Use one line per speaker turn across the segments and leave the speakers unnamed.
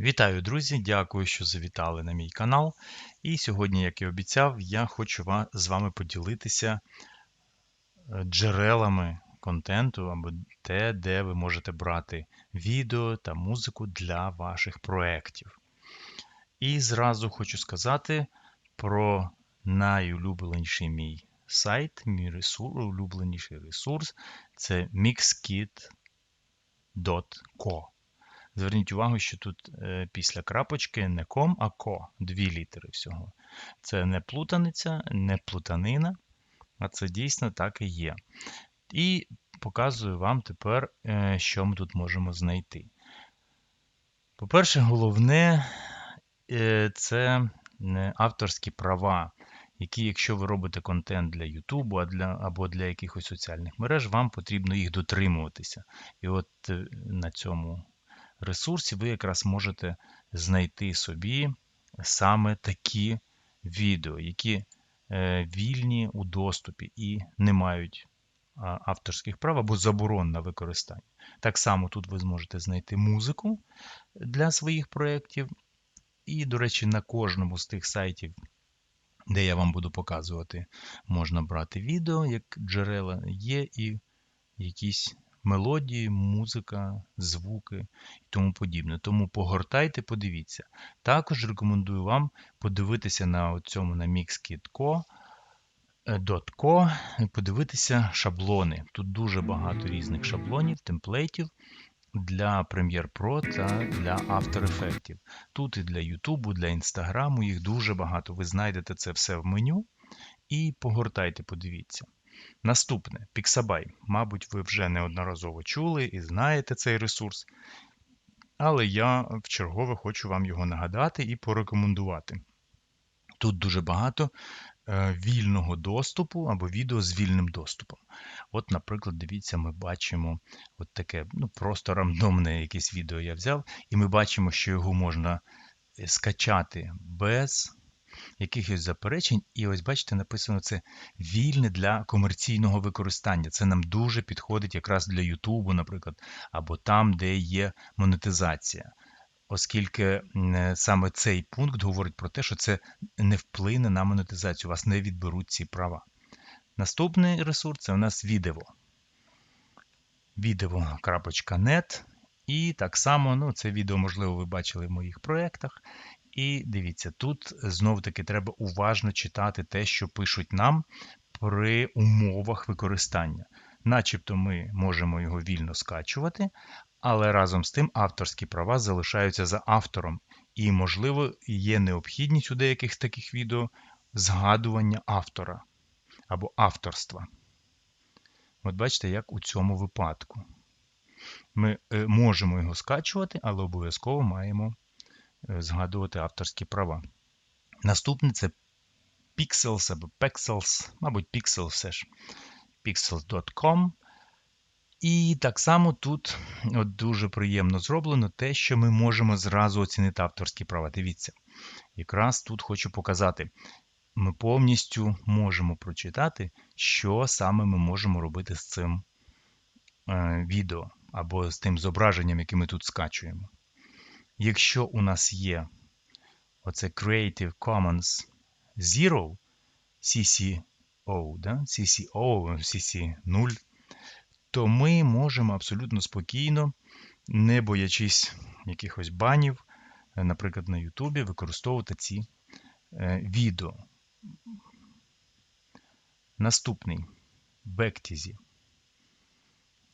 Вітаю, друзі! Дякую, що завітали на мій канал. І сьогодні, як і обіцяв, я хочу з вами поділитися е, джерелами контенту або те, де ви можете брати відео та музику для ваших проєктів. І зразу хочу сказати про найулюбленіший мій сайт, мій ресурс, улюбленіший ресурс це mixkit.co. Зверніть увагу, що тут е, після крапочки не ком, а ко. Дві літери всього. Це не плутаниця, не плутанина, а це дійсно так і є. І показую вам тепер, е, що ми тут можемо знайти. По-перше, головне е, це авторські права, які, якщо ви робите контент для для, або для якихось соціальних мереж, вам потрібно їх дотримуватися. І от на цьому ресурсі ви якраз можете знайти собі саме такі відео, які е, вільні у доступі і не мають авторських прав або заборон на використання. Так само тут ви зможете знайти музику для своїх проєктів. І, до речі, на кожному з тих сайтів, де я вам буду показувати, можна брати відео як джерела, є і якісь мелодії, музика, звуки і тому подібне. Тому погортайте, подивіться. Також рекомендую вам подивитися на цьому на mixkit.co і подивитися шаблони. Тут дуже багато різних шаблонів, темплейтів для Premiere Pro та для After Effects. Тут і для YouTube, для Instagram, їх дуже багато. Ви знайдете це все в меню. І погортайте, подивіться. Наступне Pixabay. Мабуть, ви вже неодноразово чули і знаєте цей ресурс. Але я вчергове хочу вам його нагадати і порекомендувати. Тут дуже багато е, вільного доступу або відео з вільним доступом. От, наприклад, дивіться, ми бачимо от таке ну, просто рандомне якесь відео я взяв, і ми бачимо, що його можна е, скачати без якихось заперечень. І ось бачите, написано це вільне для комерційного використання. Це нам дуже підходить якраз для Ютубу, наприклад, або там, де є монетизація. Оскільки саме цей пункт говорить про те, що це не вплине на монетизацію, у вас не відберуть ці права. Наступний ресурс це у нас відео. Video.net. І так само, ну, це відео, можливо, ви бачили в моїх проєктах. І дивіться, тут знов-таки треба уважно читати те, що пишуть нам при умовах використання. Начебто ми можемо його вільно скачувати, але разом з тим авторські права залишаються за автором. І, можливо, є необхідність у деяких таких відео згадування автора або авторства. От бачите, як у цьому випадку. Ми е, можемо його скачувати, але обов'язково маємо згадувати авторські права. Наступне це Pixels або Pexels, мабуть, Pixel все ж. Pixels.com. І так само тут от дуже приємно зроблено те, що ми можемо зразу оцінити авторські права. Дивіться, якраз тут хочу показати. Ми повністю можемо прочитати, що саме ми можемо робити з цим е, відео або з тим зображенням, яке ми тут скачуємо. Якщо у нас є оце Creative Commons Zero, CCO, да? CCO, CC 0, то ми можемо абсолютно спокійно, не боячись якихось банів, наприклад, на YouTube, використовувати ці е, відео. Наступний Bactizy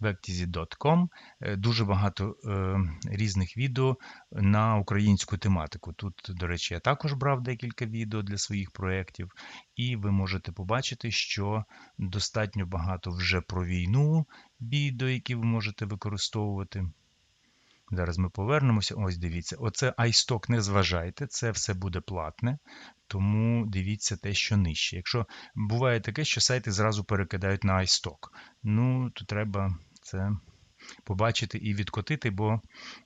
vectizy.com е, дуже багато е, різних відео на українську тематику. Тут, до речі, я також брав декілька відео для своїх проєктів, і ви можете побачити, що достатньо багато вже про війну відео, які ви можете використовувати. Зараз ми повернемося. Ось дивіться, оце iStock не зважайте, це все буде платне, тому дивіться те, що нижче. Якщо буває таке, що сайти зразу перекидають на iStock, ну, то треба це побачити і відкотити, бо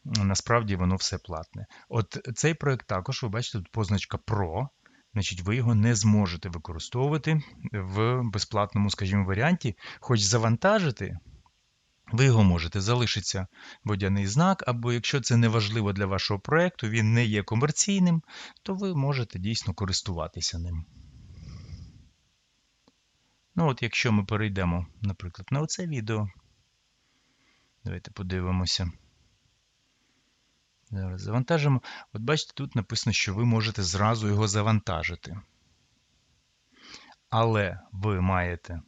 насправді воно все платне. От цей проект також, ви бачите, тут позначка Pro. Значить, ви його не зможете використовувати в безплатному, скажімо, варіанті, хоч завантажити Ви його можете залишиться водяний знак, або якщо це не важливо для вашого проєкту, він не є комерційним, то ви можете дійсно користуватися ним. Ну от Якщо ми перейдемо, наприклад, на оце відео, давайте подивимося. Зараз завантажимо. От бачите, тут написано, що ви можете зразу його завантажити. Але ви маєте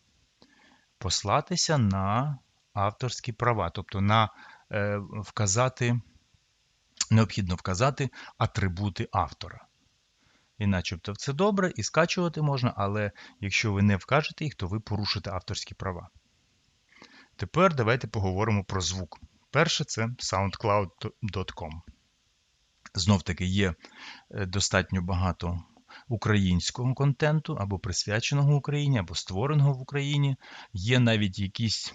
послатися на авторські права, тобто на е, вказати, необхідно вказати атрибути автора. І начебто це добре, і скачувати можна, але якщо ви не вкажете їх, то ви порушите авторські права. Тепер давайте поговоримо про звук. Перше це soundcloud.com. Знов таки є е, достатньо багато українського контенту, або присвяченого Україні, або створеного в Україні. Є навіть якісь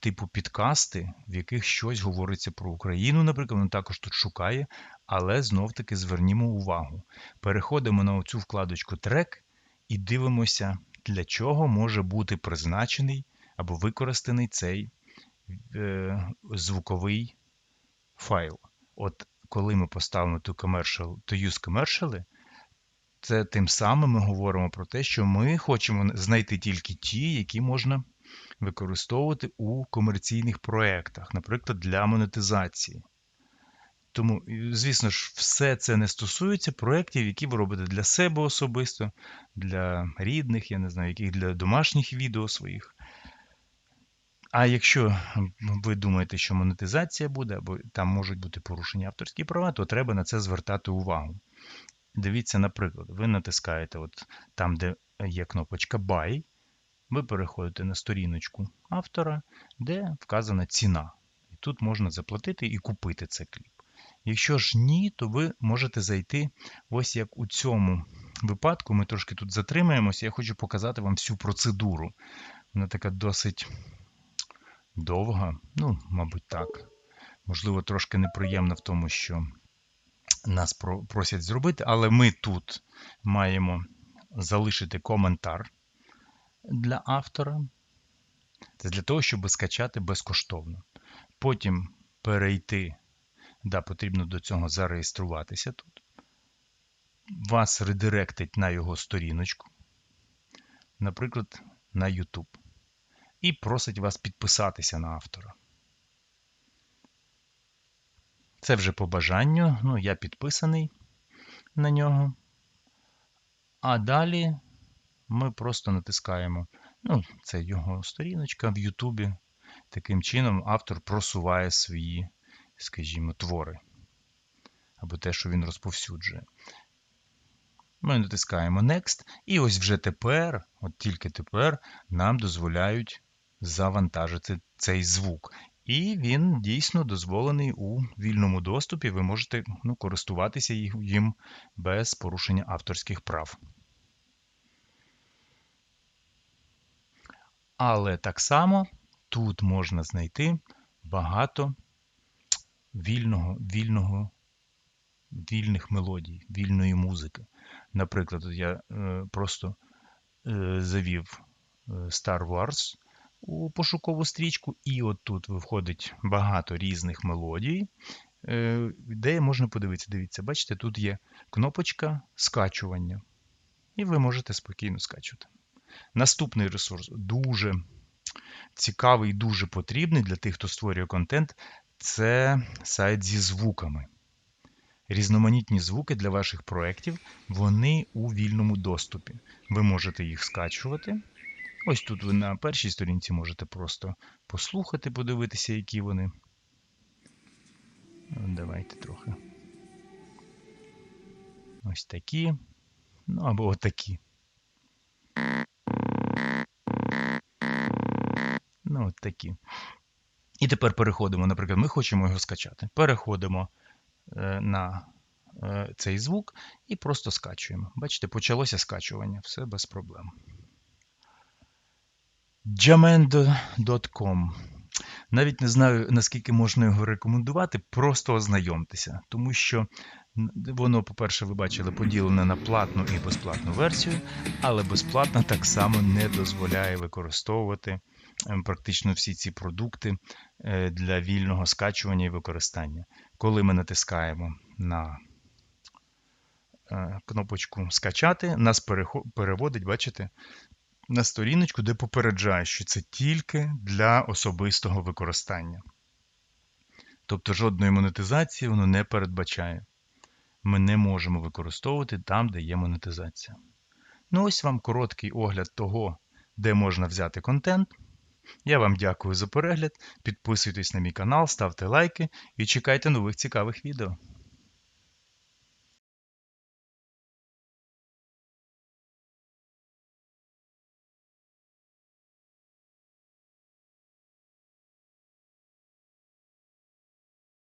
типу підкасти, в яких щось говориться про Україну, наприклад, він також тут шукає, але знов-таки звернімо увагу. Переходимо на оцю вкладочку трек і дивимося, для чого може бути призначений або використаний цей е, звуковий файл. От коли ми поставимо to commercial, to use commercial, це тим самим ми говоримо про те, що ми хочемо знайти тільки ті, які можна використовувати у комерційних проєктах, наприклад, для монетизації. Тому, звісно ж, все це не стосується проєктів, які ви робите для себе особисто, для рідних, я не знаю, яких для домашніх відео своїх. А якщо ви думаєте, що монетизація буде, або там можуть бути порушені авторські права, то треба на це звертати увагу. Дивіться, наприклад, ви натискаєте от там, де є кнопочка Buy, ви переходите на сторіночку автора, де вказана ціна. І тут можна заплатити і купити цей кліп. Якщо ж ні, то ви можете зайти, ось як у цьому випадку. Ми трошки тут затримаємося, я хочу показати вам всю процедуру. Вона така досить довга, ну, мабуть, так. Можливо, трошки неприємна в тому, що нас просять зробити, але ми тут маємо залишити коментар для автора. Це для того, щоб скачати безкоштовно. Потім перейти, да, потрібно до цього зареєструватися тут. Вас редиректить на його сторіночку, наприклад, на YouTube. І просить вас підписатися на автора. Це вже по бажанню. Ну, я підписаний на нього. А далі ми просто натискаємо. Ну, Це його сторіночка в Ютубі. Таким чином, автор просуває свої, скажімо, твори. Або те, що він розповсюджує. Ми натискаємо Next. І ось вже тепер, от тільки тепер, нам дозволяють завантажити цей звук. І він дійсно дозволений у вільному доступі. Ви можете ну, користуватися їм без порушення авторських прав. Але так само тут можна знайти багато вільного, вільного, вільних мелодій, вільної музики. Наприклад, я е, просто е, завів е, Star Wars у пошукову стрічку, і от тут виходить багато різних мелодій, е, де можна подивитися. Дивіться, бачите, тут є кнопочка скачування. І ви можете спокійно скачувати. Наступний ресурс дуже цікавий, дуже потрібний для тих, хто створює контент, це сайт зі звуками. Різноманітні звуки для ваших проєктів, вони у вільному доступі. Ви можете їх скачувати. Ось тут ви на першій сторінці можете просто послухати, подивитися, які вони. Давайте трохи. Ось такі. Ну або отакі. Ну, от такі. І тепер переходимо, наприклад, ми хочемо його скачати. Переходимо е, на е, цей звук і просто скачуємо. Бачите, почалося скачування, все без проблем. Jamendo.com. Навіть не знаю, наскільки можна його рекомендувати, просто ознайомтеся, тому що воно, по-перше, ви бачили, поділене на платну і безплатну версію, але безплатна так само не дозволяє використовувати е, практично всі ці продукти е, для вільного скачування і використання. Коли ми натискаємо на е, кнопочку Скачати, нас переводить, бачите, на сторіночку, де попереджає, що це тільки для особистого використання. Тобто жодної монетизації воно не передбачає. Ми не можемо використовувати там, де є монетизація. Ну, ось вам короткий огляд того, де можна взяти контент. Я вам дякую за перегляд. Підписуйтесь на мій канал, ставте лайки і чекайте нових цікавих відео.